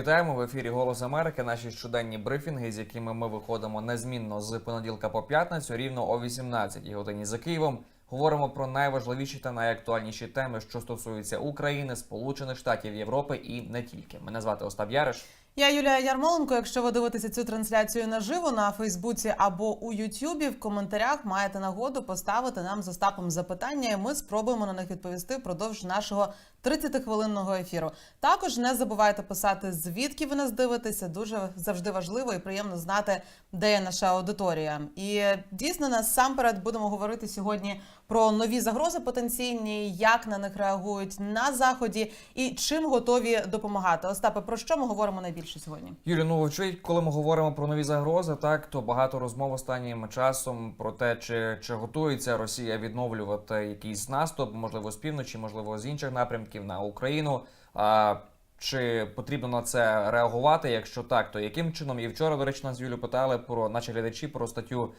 Вітаємо в ефірі Голос Америки. Наші щоденні брифінги, з якими ми виходимо незмінно з понеділка по п'ятницю, рівно о 18 годині за Києвом. Говоримо про найважливіші та найактуальніші теми, що стосуються України, Сполучених Штатів Європи і не тільки. Мене звати Остап Яриш. Я Юлія Ярмоленко. Якщо ви дивитеся цю трансляцію наживо на Фейсбуці або у Ютубі, в коментарях маєте нагоду поставити нам з Остапом запитання, і ми спробуємо на них відповісти впродовж нашого 30-хвилинного ефіру. Також не забувайте писати, звідки ви нас дивитеся. Дуже завжди важливо і приємно знати, де є наша аудиторія. І дійсно насамперед будемо говорити сьогодні про нові загрози потенційні, як на них реагують на заході і чим готові допомагати. Остапе, про що ми говоримо найбільше сьогодні? Юлі, ну вочевидь, коли ми говоримо про нові загрози, так то багато розмов останнім часом про те, чи, чи готується Росія відновлювати якийсь наступ, можливо, з півночі, можливо, з інших напрямків на Україну. А чи потрібно на це реагувати? Якщо так, то яким чином? І вчора, до речі, нас Юлю питали про наші глядачі про статтю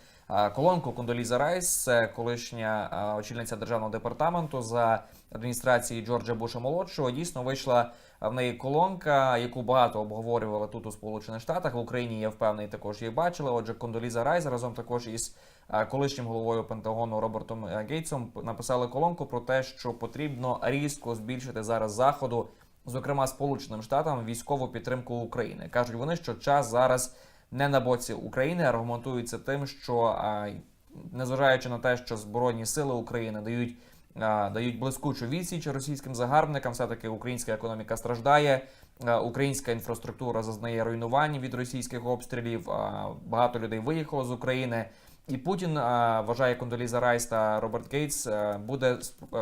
колонку Кондоліза Райс, колишня очільниця державного департаменту за адміністрації Джорджа Буша молодшого. Дійсно вийшла в неї колонка, яку багато обговорювали тут у Сполучених Штатах. В Україні я впевнений, також її бачили. Отже, Кондоліза Райс разом також із колишнім головою Пентагону Робертом Гейтсом написали колонку про те, що потрібно різко збільшити зараз заходу, зокрема Сполученим Штатам, військову підтримку України. кажуть вони, що час зараз не на боці України, аргументуються тим, що незважаючи на те, що збройні сили України дають. Дають блискучу відсіч російським загарбникам. Все таки українська економіка страждає. Українська інфраструктура зазнає руйнувань від російських обстрілів. Багато людей виїхало з України. І Путін вважає Кондоліза Райс та Роберт Гейтс буде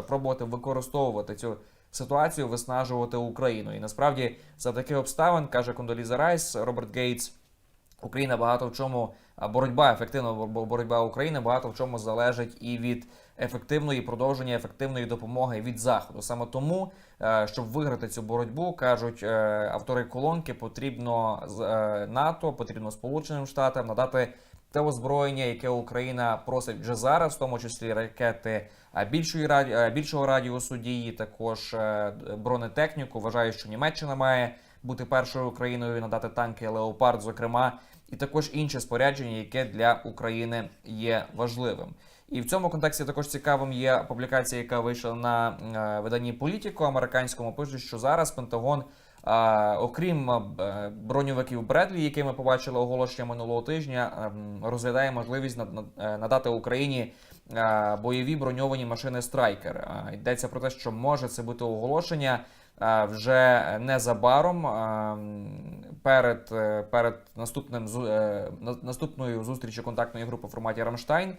пробувати використовувати цю ситуацію, виснажувати Україну. І насправді за таких обставин каже Кондоліза Райс, Роберт Гейтс. Україна багато в чому боротьба, ефективна боротьба України багато в чому залежить і від ефективної продовження ефективної допомоги від заходу. Саме тому, е, щоб виграти цю боротьбу, кажуть е, автори колонки, потрібно е, НАТО, потрібно Сполученим Штатам надати те озброєння, яке Україна просить вже зараз, в тому числі ракети більшої раді... більшого радіусу дії, також бронетехніку. Вважаю, що Німеччина має бути першою країною надати танки Леопард, зокрема, і також інше спорядження, яке для України є важливим. І в цьому контексті також цікавим є публікація, яка вийшла на е, виданні Політіко американському. Пишуть, що зараз Пентагон, е, окрім е, броньовиків Бредлі, які ми побачили оголошення минулого тижня, розглядає можливість над- над- надати Україні бойові броньовані машини Страйкер. Йдеться про те, що може це бути оголошення вже незабаром е, перед, е, перед наступним е, наступною зустрічю контактної групи в форматі Рамштайн.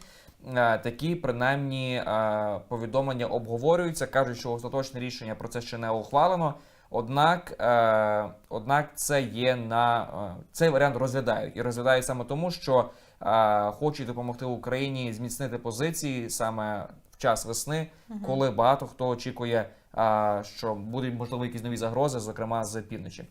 Е, Такі принаймні е, повідомлення обговорюються. кажуть, що остаточне рішення про це ще не ухвалено. Однак, е, однак, це є на е, цей варіант розглядають і розглядають саме тому, що е, хочуть допомогти Україні зміцнити позиції саме час весни, коли багато хто очікує, що будуть можливо якісь нові загрози, зокрема з півночі.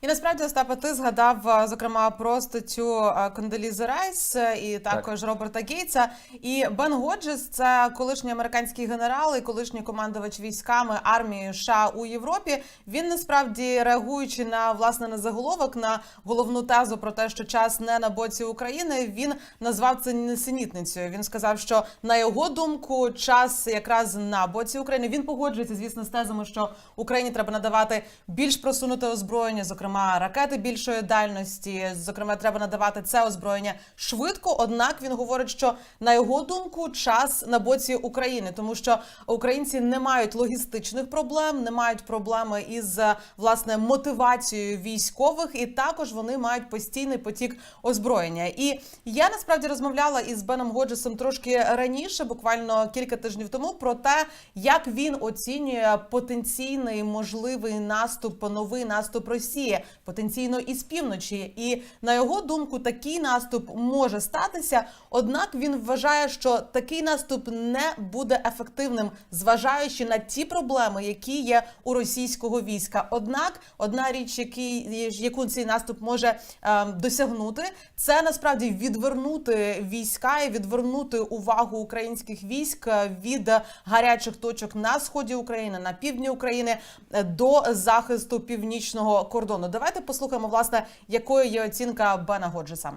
І насправді, Остапа, ти згадав зокрема про статтю а, Кондолізи Райс е, і також Роберта Гейтса. І Бен Годжес це колишній американський генерал і колишній командувач військами армії США у Європі. Він насправді реагуючи на власне на заголовок на головну тезу про те, що час не на боці України. Він назвав це несенітницею. Він сказав, що на його думку час якраз на боці України. Він погоджується, звісно, з тезами, що Україні треба надавати більш просунуте озброєння, зокрема ракети більшої дальності. Зокрема, треба надавати це озброєння швидко. Однак він говорить, що на його думку час на боці України, тому що українці не мають логістичних проблем, не мають проблеми із е, власне мотивацією військових, і також вони мають постійний потік озброєння. І я насправді розмовляла із Беном Годжесом трошки раніше, буквально кілька тижнів тому, про те, як він оцінює потенційний можливий наступ, новий наступ Росії, потенційно із півночі. І на його думку, такий наступ може статися. Однак він вважає, що такий наступ не буде ефективним, зважаючи на ті проблеми, які є у російського війська. Однак, одна річ, який, яку цей наступ може ем, досягнути, це насправді відвернути війська і відвернути увагу українських військ е, від гарячих точок на сході України, на півдні України е, до захисту північного кордону. Регіону. Давайте послухаємо, власне, якою є оцінка Бена Годжеса.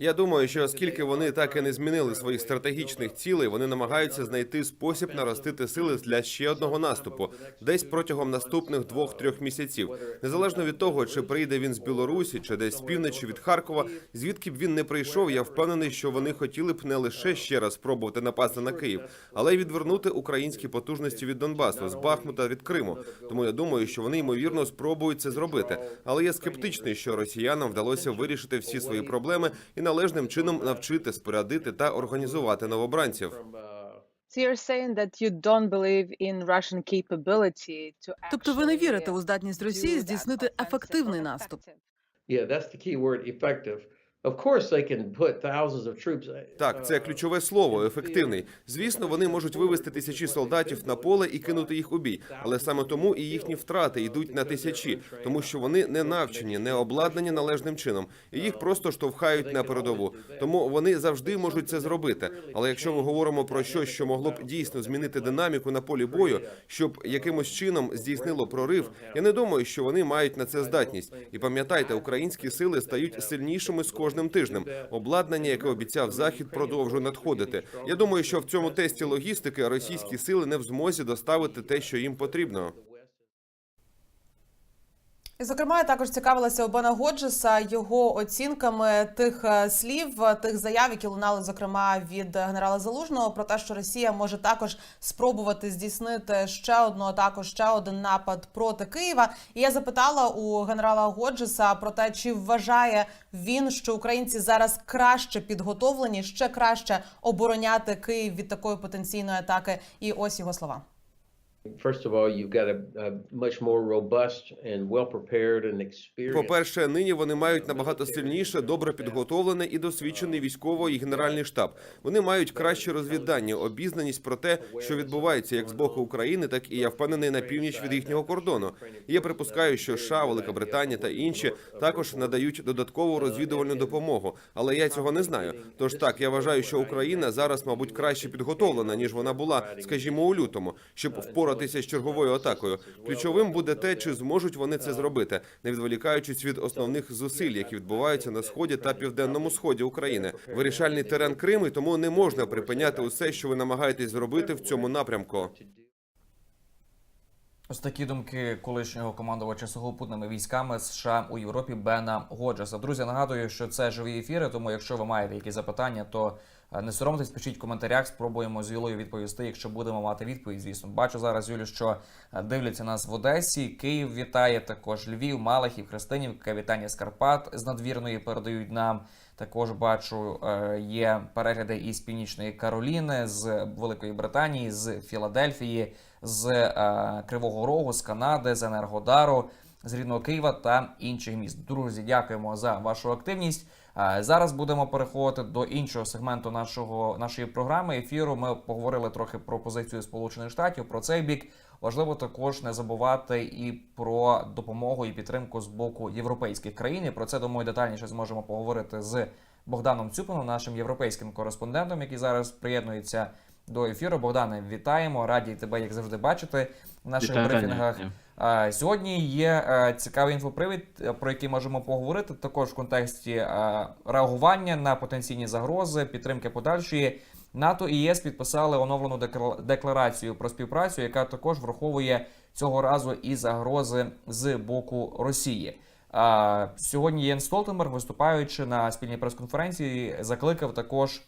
Я думаю, що оскільки вони так і не змінили своїх стратегічних цілей, вони намагаються знайти спосіб наростити сили для ще одного наступу, десь протягом наступних двох-трьох місяців, незалежно від того, чи прийде він з Білорусі, чи десь з півночі від Харкова, звідки б він не прийшов. Я впевнений, що вони хотіли б не лише ще раз спробувати напасти на Київ, але й відвернути українські потужності від Донбасу, з Бахмута від Криму. Тому я думаю, що вони ймовірно спробують це зробити. Але я скептичний, що росіянам вдалося вирішити всі свої проблеми і належним чином навчити, спорядити та організувати новобранців. uh, Тобто ви не вірите у здатність do Росії здійснити ефективний наступ. effective? Uh, Так, це uh, ключове слово ефективний. Звісно, вони можуть вивести тисячі солдатів на поле і кинути їх у бій, але саме тому і їхні втрати йдуть на тисячі, тому що вони не навчені, не обладнані належним чином, і їх просто штовхають на передову. Тому вони завжди можуть це зробити. Але якщо ми говоримо про щось, що могло б дійсно змінити динаміку на полі бою, щоб якимось чином здійснило прорив, я не думаю, що вони мають на це здатність. І пам'ятайте, українські сили стають сильнішими з кожним тижнем. Обладнання, яке обіцяв захід, продовжує надходити. Я думаю, що в цьому тесті логістики російські сили не в змозі доставити те, що їм потрібно. І, зокрема, я також цікавилася у Бена Годжеса його оцінками тих е, слів, тих заяв, які лунали, зокрема, від генерала Залужного про те, що Росія може також спробувати здійснити ще одну атаку, ще один напад проти Києва. І я запитала у генерала Годжеса про те, чи вважає він, що українці зараз краще підготовлені, ще краще обороняти Київ від такої потенційної атаки. І ось його слова. First of all, you've got a, a much more robust and well prepared and experienced. По-перше, нині вони мають набагато сильніше, добре підготовлений і досвідчений військово і генеральний штаб. Вони мають кращі розвіддання, обізнаність про те, що відбувається як з боку України, так і я впевнений на північ від їхнього кордону. І я припускаю, що США, Велика Британія та інші також надають додаткову розвідувальну допомогу. Але я цього не знаю. Тож так, я вважаю, що Україна зараз, мабуть, краще підготовлена ніж вона була, скажімо, у лютому, щоб впоратися з черговою атакою. Ключовим буде те, чи зможуть вони це зробити, не відволікаючись від основних зусиль, які відбуваються на сході та південному сході України. Вирішальний терен Криму, і тому не можна припиняти усе, що ви намагаєтесь зробити в цьому напрямку. Ось такі думки колишнього командувача сухопутними військами США у Європі Бена Годжеса. Друзі, нагадую, що це живі ефіри. Тому, якщо ви маєте якісь запитання, то не соромтесь, пишіть в коментарях. Спробуємо з Юлею відповісти, якщо будемо мати відповідь. Звісно, бачу зараз Юлю, що е, дивляться нас в Одесі. Київ вітає також Львів, Малахів, Христинівка. Вітання з Карпат з надвірної передають нам. Також бачу, е, є перегляди із Північної Кароліни, з Великої Британії, з Філадельфії, з е, Кривого Рогу, з Канади, з Енергодару, з рідного Києва та інших міст. Друзі, дякуємо за вашу активність. Е, Зараз будемо переходити до іншого сегменту нашого нашої програми ефіру. Ми поговорили трохи про позицію Сполучених Штатів, про цей бік. Важливо також не забувати і про допомогу і підтримку з боку європейських країн. І про це думаю детальніше зможемо поговорити з Богданом Цюпином, нашим європейським кореспондентом, який зараз приєднується до ефіру. Богдане, вітаємо! Раді тебе, як завжди, бачити в наших Вітаю, брифінгах. Таня. А, Сьогодні є е, цікавий інфопривід, е, про який можемо поговорити. Також в контексті е, реагування на потенційні загрози, підтримки подальшої. НАТО і ЄС підписали оновлену декла- декларацію про співпрацю, яка також враховує цього разу і загрози з боку Росії. Сьогодні Єн Столтенберг, виступаючи на спільній прес-конференції, закликав також е,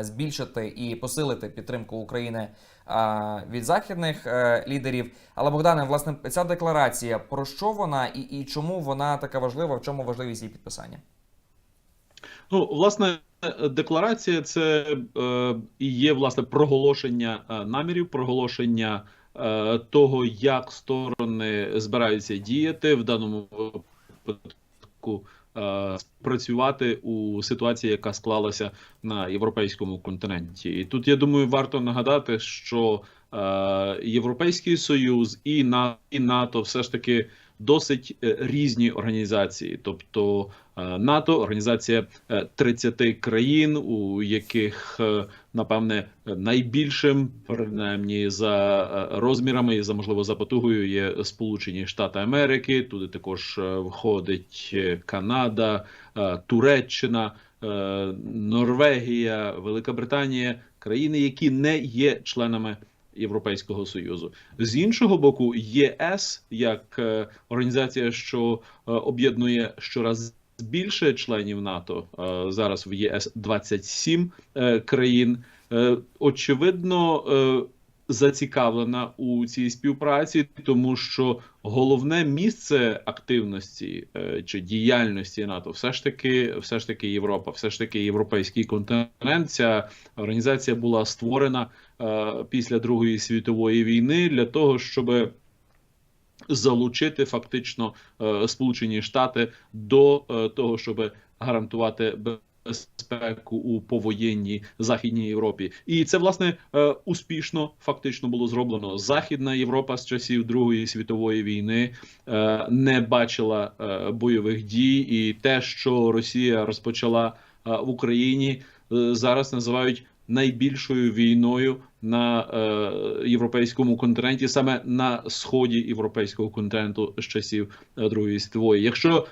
збільшити і посилити підтримку України е, від західних е, лідерів. Але Богдане, власне, ця декларація про що вона і, і чому вона така важлива? В чому важливість її підписання? Ну, власне, декларація це е, і є власне проголошення е, намірів, проголошення е, того, як сторони збираються діяти в даному випадку. Е, Працювати у ситуації, яка склалася на європейському континенті, і тут я думаю, варто нагадати, що е, Європейський Союз і на і НАТО все ж таки досить е, різні організації, тобто е, НАТО, організація е, 30 країн, у яких е, напевне найбільшим, принаймні за е, розмірами і за можливо за потугою, є Сполучені Штати Америки. Туди також е, входить е, Канада, е, Туреччина, е, Норвегія, Велика Британія, країни, які не є членами. Європейського союзу з іншого боку, ЄС як е, організація, що е, об'єднує щораз більше членів НАТО. е, зараз в ЄС 27 е, країн. Очевидно, зацікавлена у цій співпраці, тому що головне місце активності е, чи діяльності НАТО все ж таки, все ж таки Європа, все ж таки європейський континент. Ця організація була створена е, після Другої світової війни для того, щоб залучити фактично е, Сполучені Штати до того, щоб гарантувати безпеку у повоєнній західній Європі, і це власне е, успішно фактично було зроблено. Західна Європа з часів Другої світової війни е, не бачила е, бойових дій, і те, що Росія розпочала в Україні, зараз називають найбільшою війною на європейському континенті, саме на сході європейського континенту з часів Другої світової. Якщо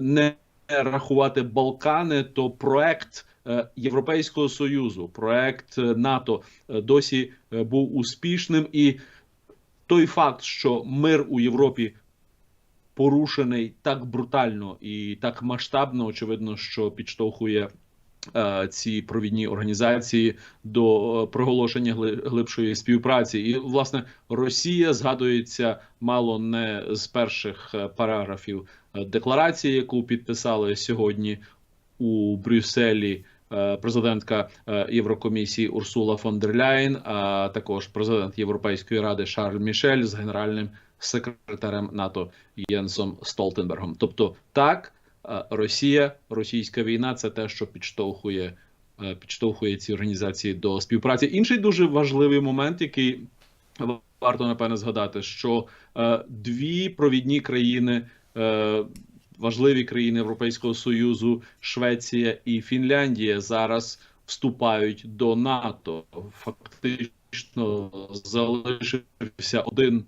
не рахувати Балкани, то проект е, Європейського союзу, проект е, НАТО е, досі був успішним, і той факт, що мир у Європі порушений так брутально і так масштабно, очевидно, що підштовхує ці провідні організації до е, проголошення гли- глибшої співпраці. І власне Росія згадується мало не з перших е, параграфів е, декларації, яку підписали сьогодні у Брюсселі. е, Президентка е, Єврокомісії Урсула фон дер Ляєн, а також президент Європейської ради Шарль Мішель з генеральним секретарем НАТО Єнсом Столтенбергом. Тобто, так, е, Росія, російська війна це те, що підштовхує, е, підштовхує ці організації до співпраці. Інший дуже важливий момент, який варто напевне згадати, що е, дві провідні країни. Е, Важливі країни Європейського союзу, Швеція і Фінляндія зараз вступають до НАТО. Фактично залишився один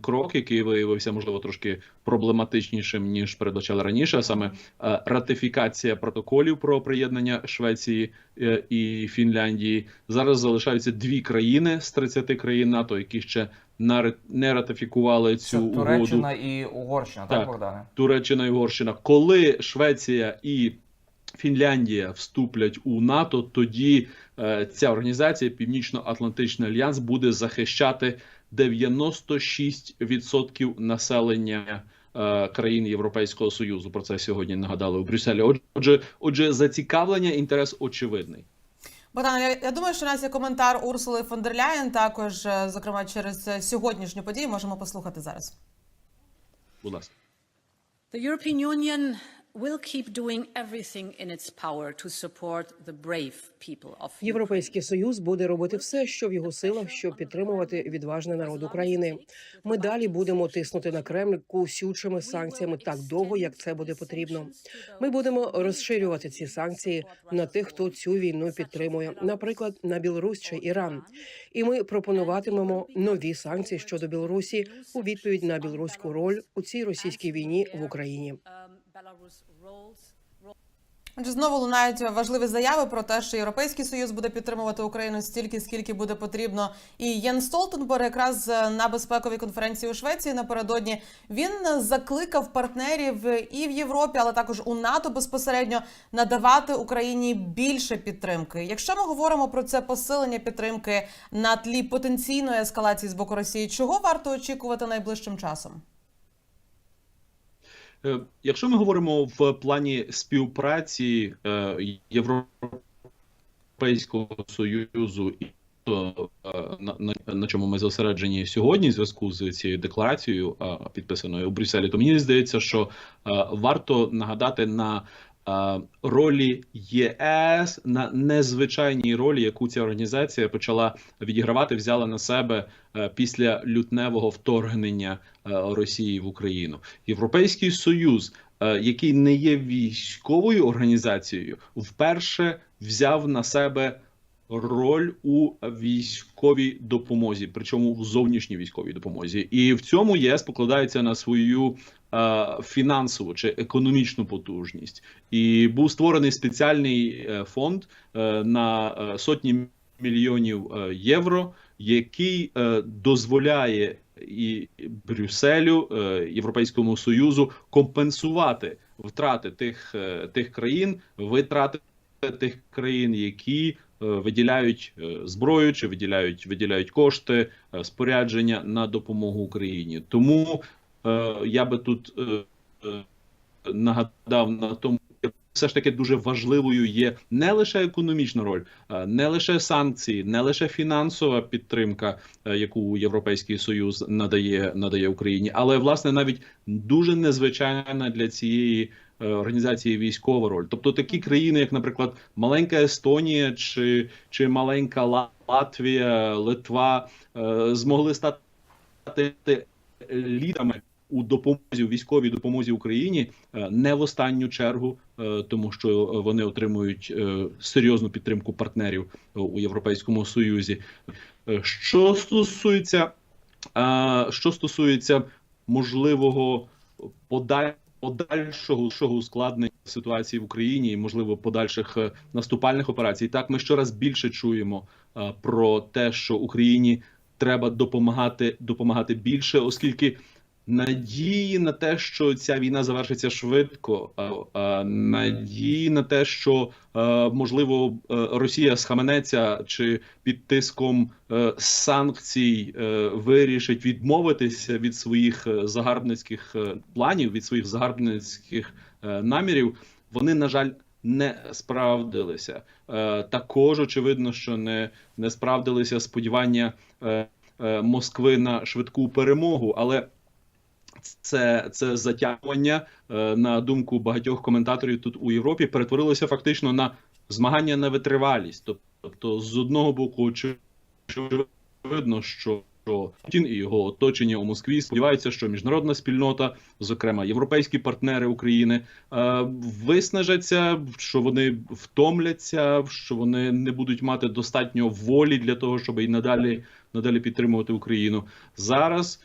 крок, який виявився можливо трошки проблематичнішим ніж передбачали раніше. а Саме е, ратифікація протоколів про приєднання Швеції е, і Фінляндії. Зараз залишаються дві країни з 30 країн НАТО, які ще не ратифікували Це цю угоду. Туреччина і Угорщина, так, Так. Богдане? Туреччина і Угорщина. Коли Швеція і Фінляндія вступлять у НАТО, тоді е, ця організація Північно-Атлантичний альянс буде захищати 96% населення е, країн Європейського союзу. Про це сьогодні нагадали у Брюсселі. Отже, отже, зацікавлення інтерес очевидний. Богдан, я, я думаю, що у нас є коментар Урсули фон дер Ляєн, також, е, зокрема, через е, сьогоднішню подію можемо послухати зараз. Будь ласка. The European Union Європейський союз буде робити все, що в його силах, щоб підтримувати відважний народ України. Ми далі будемо тиснути на Кремль кусючими санкціями так довго, як це буде потрібно. Ми будемо розширювати ці санкції на тих, хто цю війну підтримує, наприклад, на Білорусь чи Іран. І ми пропонуватимемо нові санкції щодо Білорусі у відповідь на білоруську роль у цій російській війні в Україні. Отже, знову лунають важливі заяви про те, що Європейський Союз буде підтримувати Україну стільки, скільки буде потрібно. І Єн Столтенберг якраз на безпековій конференції у Швеції напередодні він закликав партнерів і в Європі, але також у НАТО безпосередньо надавати Україні більше підтримки. Якщо ми говоримо про це посилення підтримки на тлі потенційної ескалації з боку Росії, чого варто очікувати найближчим часом? Е, Якщо ми говоримо в плані співпраці е, Європейського союзу і е, на, на, на чому ми зосереджені сьогодні, в зв'язку з цією декларацією, підписаною у Брюсселі, то мені здається, що варто нагадати на ролі ЄС на незвичайній ролі, яку ця організація почала відігравати, взяла на себе е, після лютневого вторгнення е, Росії в Україну. Європейський союз, е, який не є військовою організацією, вперше взяв на себе роль у військовій допомозі, причому в зовнішній військовій допомозі, і в цьому ЄС покладається на свою е, фінансову чи економічну потужність. І був створений спеціальний е, фонд е, на е, сотні мільйонів е, євро, який е, дозволяє і Брюсселю, Європейському Союзу компенсувати втрати тих, тих країн, витрати тих країн, які е, виділяють е, зброю чи виділяють виділяють кошти, е, спорядження на допомогу Україні. Тому я би тут нагадав на тому. Все ж таки дуже важливою є не лише економічна роль, е, не лише санкції, не лише фінансова підтримка, е, яку Європейський Союз надає надає Україні, але власне навіть дуже незвичайна для цієї е, організації військова роль. Тобто такі країни, як, наприклад, маленька Естонія чи, чи маленька Латвія, Литва, змогли стати лідерами у допомозі у військовій допомозі Україні е, не в останню чергу, е, тому що вони отримують е, серйозну підтримку партнерів у Європейському Союзі. Що стосується, що стосується можливого подаль- подальшого подальшого ускладнення ситуації в Україні і можливо подальших наступальних операцій, так ми щораз більше чуємо про те, що Україні треба допомагати допомагати більше, оскільки надії на те, що ця війна завершиться швидко, надії на те, що е, можливо е, Росія схаменеться чи під тиском е, санкцій вирішить відмовитися від своїх загарбницьких планів, від своїх загарбницьких намірів, вони на жаль. Не справдилися також очевидно, що не, не справдилися сподівання Москви на швидку перемогу, але це, це затягування е, на думку багатьох коментаторів тут у Європі перетворилося фактично на змагання на витривалість. Тобто, з одного боку, очевидно, що Путін і його оточення у Москві сподіваються, що міжнародна спільнота, зокрема європейські партнери України, е, виснажаться, що вони втомляться, що вони не будуть мати достатньо волі для того, щоб і надалі надалі підтримувати Україну. Зараз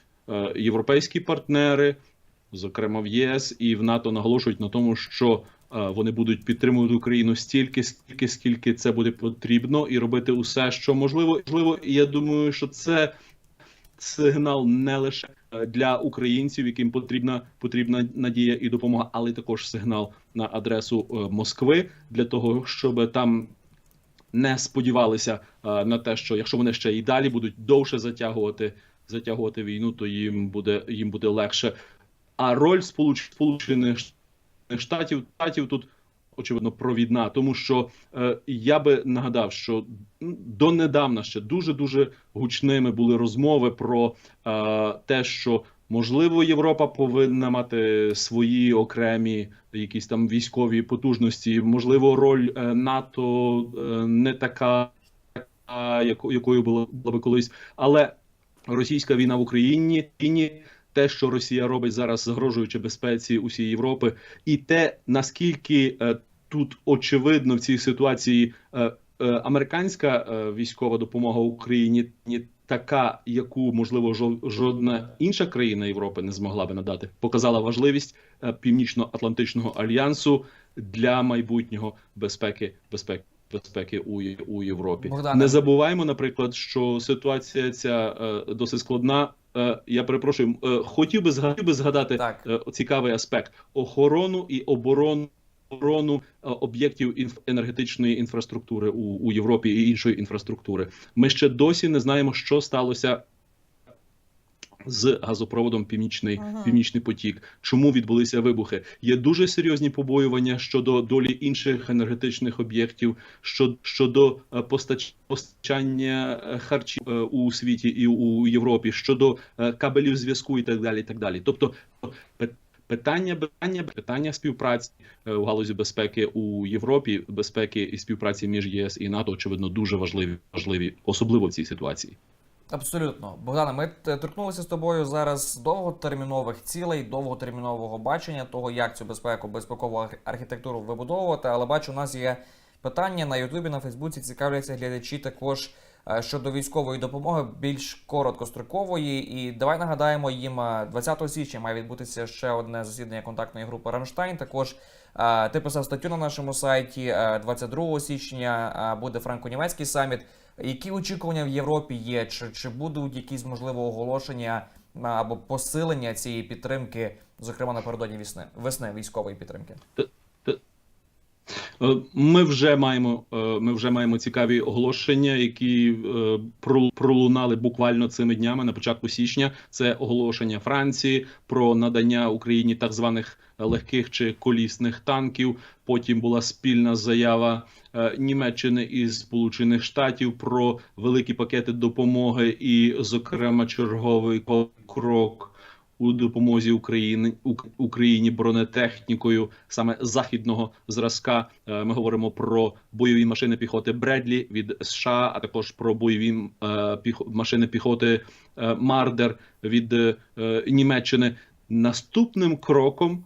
європейські партнери, зокрема в ЄС і в НАТО, наголошують на тому, що е, вони будуть підтримувати Україну стільки, скільки, скільки це буде потрібно, і робити усе, що можливо. Можливо, я думаю, що це сигнал не лише е, для українців, яким потрібна потрібна надія і допомога, але також сигнал на адресу е, Москви для того, щоб там не сподівалися е, на те, що якщо вони ще і далі будуть довше затягувати затягувати війну, то їм буде їм буде легше. А роль Сполуч- Сполучених Штатів Штатів тут очевидно провідна, тому що е, я би нагадав, що донедавна ще дуже дуже гучними були розмови про е, те, що можливо Європа повинна мати свої окремі якісь там військові потужності. Можливо, роль е, НАТО е, не така, така, яко- якою була, була би колись, але російська війна в Україні Україні, те, що Росія робить зараз, загрожуючи безпеці усієї Європи, і те наскільки е, тут очевидно в цій ситуації е, е, американська військова допомога Україні така, яку можливо жо- жодна інша країна Європи не змогла би надати, показала важливість північно-атлантичного альянсу для майбутнього безпеки безпеки. Безпеки у, у Європі Богдане. не забуваємо, наприклад, що ситуація ця е, досить складна. Е, я перепрошую, е, хотів би згадати, би згадати Так. е, цікавий аспект охорону і оборону оборону е, об'єктів інф- енергетичної інфраструктури у, у Європі і іншої інфраструктури. Ми ще досі не знаємо, що сталося з газопроводом Північний Ага. Північний потік. Чому відбулися вибухи? Є дуже серйозні побоювання щодо долі інших енергетичних об'єктів, що- щодо е, постач- постачання е, харчів е, у світі і у Європі, щодо кабелів зв'язку і так далі. І так далі. Тобто пи- питання питання питання співпраці у галузі безпеки у Європі, безпеки і співпраці між ЄС і НАТО, очевидно, дуже важливі, важливі, особливо в цій ситуації. Абсолютно, Богдане, ми торкнулися з тобою зараз довготермінових цілей, довготермінового бачення того, як цю безпеку, безпекову архітектуру вибудовувати. Але бачу, у нас є питання на Ютубі, на Фейсбуці. Цікавляться глядачі також е, щодо військової допомоги, більш короткострокової. І давай нагадаємо їм, е, 20 січня має відбутися ще одне засідання контактної групи Рамштайн. Також е, ти писав статтю на нашому сайті. е, 22 січня е, буде франко-німецький саміт. Які очікування в Європі є? Чи, чи будуть якісь можливо оголошення або посилення цієї підтримки, зокрема напередодні весни, весни військової підтримки? Е, Ми вже маємо е, ми вже маємо цікаві оголошення, які е, пролунали буквально цими днями на початку січня. Це оголошення Франції про надання Україні так званих легких чи колісних танків. Потім була спільна заява Німеччини і Сполучених Штатів про великі пакети допомоги, і, зокрема, черговий крок у допомозі Україні Україні бронетехнікою саме західного зразка. Е, Ми говоримо про бойові машини піхоти Бредлі від США, а також про бойові е, машини піхоти е, Мардер від Німеччини. Наступним кроком.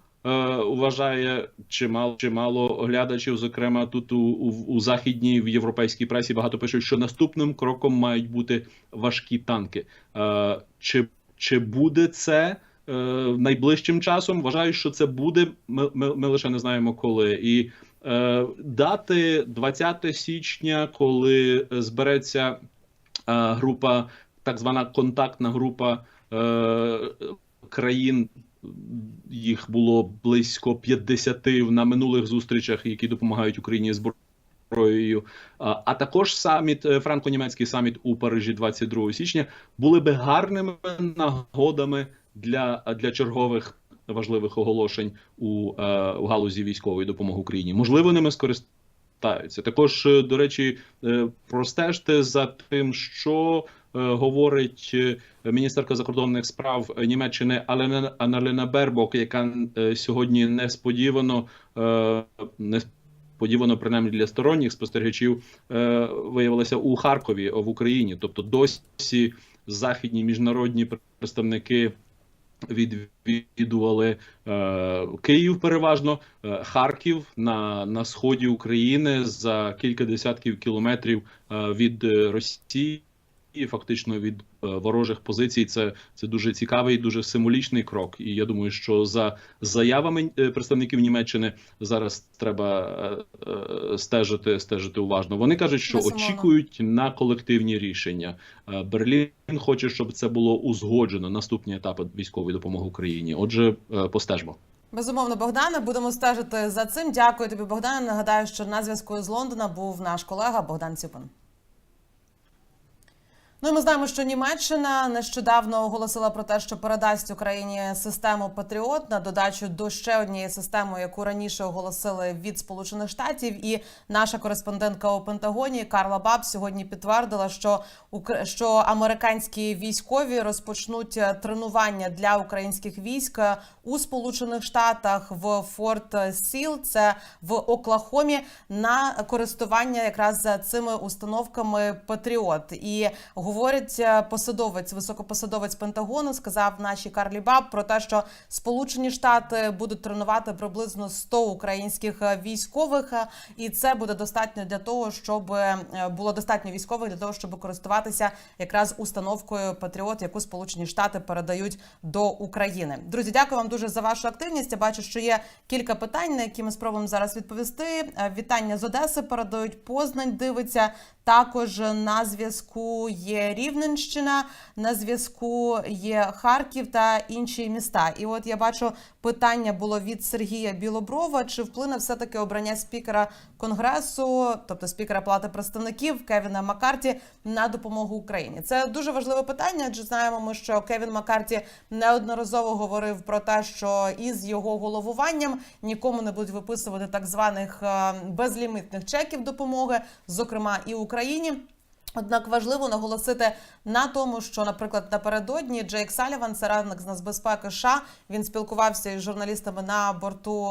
Вважає чимало чимало глядачів, зокрема тут у, у, у західній в європейській пресі багато пишуть, що наступним кроком мають бути важкі танки. Чи чи буде це е, найближчим часом? Вважаю, що це буде. Ми, ми, ми лише не знаємо коли. І е, дати 20 січня, коли збереться е, група, так звана контактна група е, країн. Їх було близько 50 на минулих зустрічах, які допомагають Україні зброєю. А також саміт е, франко-німецький саміт у Парижі 22 січня були би гарними нагодами для, для чергових важливих оголошень у, е, у галузі військової допомоги Україні. Можливо, ними скористаються. Також, е, до речі, е, простежте за тим, що е, говорить е, міністерка закордонних справ Німеччини Алена Аналена Бербок, яка е, сьогодні несподівано е, не Подівано принаймні для сторонніх спостерігачів е, виявилася у Харкові в Україні. Тобто досі західні міжнародні представники відвідували е, Київ, переважно е, Харків на, на сході України за кілька десятків кілометрів е, від е, Росії. Фактично від е, ворожих позицій це, це дуже цікавий, дуже символічний крок. І я думаю, що за заявами е, представників Німеччини зараз треба е, стежити, стежити уважно. Вони кажуть, що очікують на колективні рішення. Берлін хоче, щоб це було узгоджено наступні етапи військової допомоги Україні. Отже, постежмо. Безумовно, Богдане, будемо стежити за цим. Дякую тобі, Богдане. Нагадаю, що на зв'язку з Лондона був наш колега Богдан Цюпин. Ну і ми знаємо, що Німеччина нещодавно оголосила про те, що передасть Україні систему Патріот на додачу до ще однієї системи, яку раніше оголосили від Сполучених Штатів. І наша кореспондентка у Пентагоні Карла Баб сьогодні підтвердила, що що американські військові розпочнуть е, тренування для українських військ е, у Сполучених Штатах в Форт Сіл, це в Оклахомі, на користування якраз за цими установками Патріот. І говорить е, посадовець, високопосадовець Пентагону, сказав нашій Карлі Баб про те, що Сполучені Штати будуть тренувати приблизно 100 українських військових, е, і це буде достатньо для того, щоб е, було достатньо військових для того, щоб користуватися якраз установкою Патріот, яку Сполучені Штати передають до України. Друзі, дякую вам дуже за вашу активність. Я бачу, що є кілька питань, на які ми спробуємо зараз відповісти. Е, Вітання з Одеси передають Познань. Дивиться також на зв'язку є Рівненщина, на зв'язку є Харків та інші міста. І от я бачу питання було від Сергія Білоброва: чи вплине все таки обрання спікера конгресу, тобто спікера Палати представників Кевіна Маккарті на допомогу Україні? Це дуже важливе питання, адже знаємо ми, що Кевін Маккарті неодноразово говорив про те, що із його головуванням нікому не будуть виписувати так званих е, безлімітних чеків допомоги, зокрема і Україні. Однак важливо наголосити на тому, що, наприклад, напередодні Джейк Саліван, це радник з нацбезпеки США, він спілкувався із журналістами на борту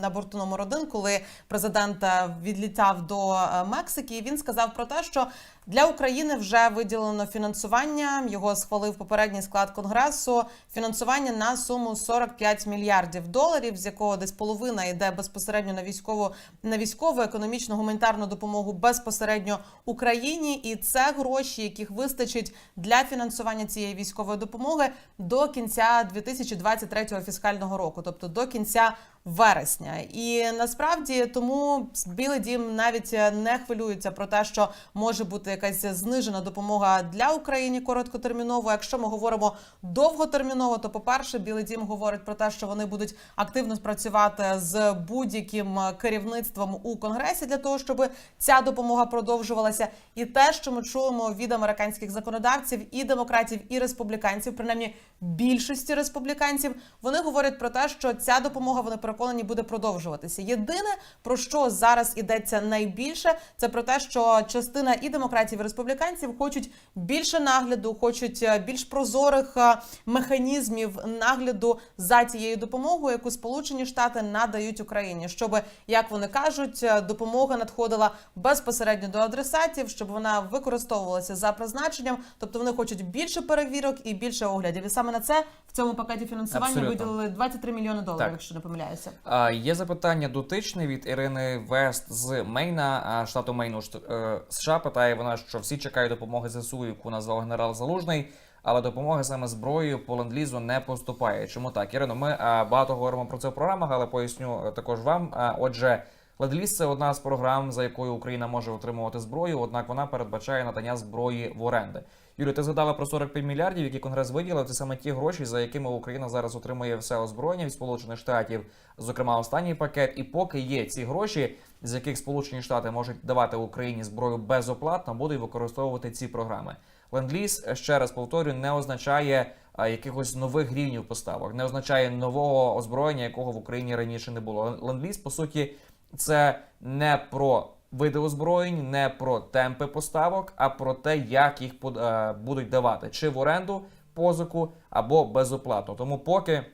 на борту номер один, коли президент відлітав до Мексики. І він сказав про те, що для України вже виділено фінансування. Його схвалив попередній склад конгресу. Фінансування на суму 45 мільярдів доларів, з якого десь половина йде безпосередньо на військову на військову, економічну, гуманітарну допомогу безпосередньо Україні. І це гроші, яких вистачить для фінансування цієї військової допомоги до кінця 2023 фіскального року, тобто до кінця вересня. І насправді тому Білий Дім навіть не хвилюється про те, що може бути якась знижена допомога для України короткотерміново. Якщо ми говоримо довготерміново, то по перше, Білий Дім говорить про те, що вони будуть активно працювати з будь-яким керівництвом у конгресі для того, щоб ця допомога продовжувалася. І те, що ми чуємо від американських законодавців, і демократів, і республіканців, принаймні більшості республіканців, вони говорять про те, що ця допомога вони переконані буде продовжуватися. Єдине про що зараз ідеться найбільше, це про те, що частина і демократів, і республіканців хочуть більше нагляду, хочуть е, більш прозорих е, механізмів нагляду за тією допомогою, яку Сполучені Штати надають Україні, щоб як вони кажуть, е, допомога надходила безпосередньо до адресатів, щоб вона використовувалася за призначенням. Тобто вони хочуть більше перевірок і більше оглядів. І саме на це в цьому пакеті фінансування Абсолютно. виділили 23 мільйони доларів, Так. якщо не помиляюся. А, є запитання дотичне від Ірини Вест з Мейна, штату Мейну е, США. Питає вона, що всі чекають допомоги ЗСУ, яку назвав генерал Залужний, але допомоги саме зброєю по ленд-лізу не поступає. Чому так? Ірино, ми багато говоримо про це в програмах, але поясню е, також вам. Отже. Ленд-ліз – це одна з програм, за якою Україна може отримувати зброю, однак вона передбачає надання зброї в оренди. Юлі, ти згадала про 45 мільярдів, які конгрес виділив. Це саме ті гроші, за якими Україна зараз отримує все озброєння від Сполучених Штатів, зокрема останній пакет. І поки є ці гроші, з яких Сполучені Штати можуть давати Україні зброю безоплатно, будуть використовувати ці програми. Ленд-ліз, ще раз повторюю, не означає якихось нових рівнів поставок, не означає нового озброєння, якого в Україні раніше не було. Ленд-ліз, по суті, це не про види озброєнь, не про темпи поставок, а про те, як їх е, будуть давати, чи в оренду позику або безоплатно. Тому поки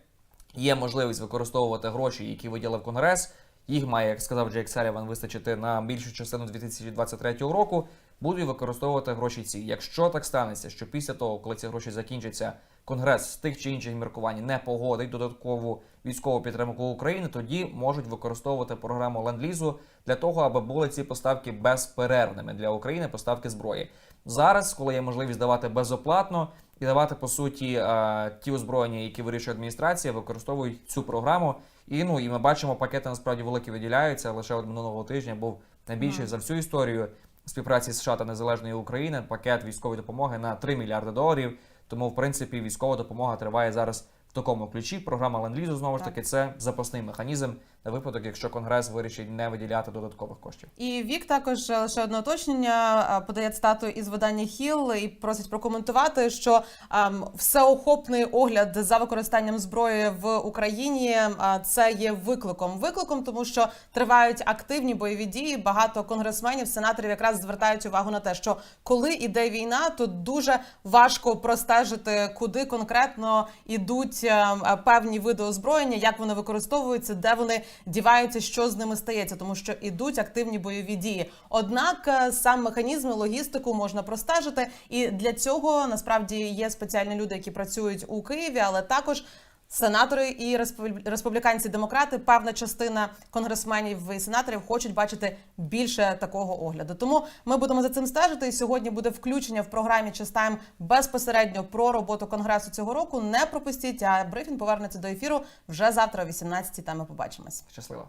є можливість використовувати гроші, які виділив Конгрес. Їх має, як сказав Джейк Саліван, вистачити на більшу частину 2023 року. Будуть використовувати гроші ці. Якщо так станеться, що після того, коли ці гроші закінчаться, Конгрес з тих чи інших міркувань не погодить додаткову військову підтримку України, тоді можуть використовувати програму ленд-лізу для того, аби були ці поставки безперервними для України, поставки зброї. Зараз, коли є можливість давати безоплатно і давати по суті е, ті озброєння, які вирішує адміністрація, використовують цю програму. І ну і ми бачимо, пакети насправді великі виділяються. Лише от минулого тижня був найбільший за всю історію співпраці США та незалежної України пакет військової допомоги на 3 мільярди доларів. Тому, в принципі, військова допомога триває зараз в такому ключі. Програма ленд-лізу знову ж таки це запасний механізм на випадок, якщо конгрес вирішить не виділяти додаткових коштів. І Вік також е, лише одне уточнення е, подає цитату із видання Хіл і просить прокоментувати, що ем, всеохопний огляд за використанням зброї в Україні е, це є викликом. Викликом, тому що тривають активні бойові дії. Багато конгресменів, сенаторів якраз звертають увагу на те, що коли іде війна, то дуже важко простежити, куди конкретно ідуть е, е, певні види озброєння, як вони використовуються, де вони діваються, що з ними стається, тому що ідуть активні бойові дії. Однак е, сам механізм і логістику можна простежити, і для цього насправді є спеціальні люди, які працюють у Києві, але також. Сенатори і республіканці демократи, певна частина конгресменів і сенаторів хочуть бачити більше такого огляду. Тому ми будемо за цим стежити. І сьогодні буде включення в програмі Чистайм безпосередньо про роботу конгресу цього року. Не пропустіть, а брифінг повернеться до ефіру вже завтра, о 18-й. Там ми побачимось. Щасливо.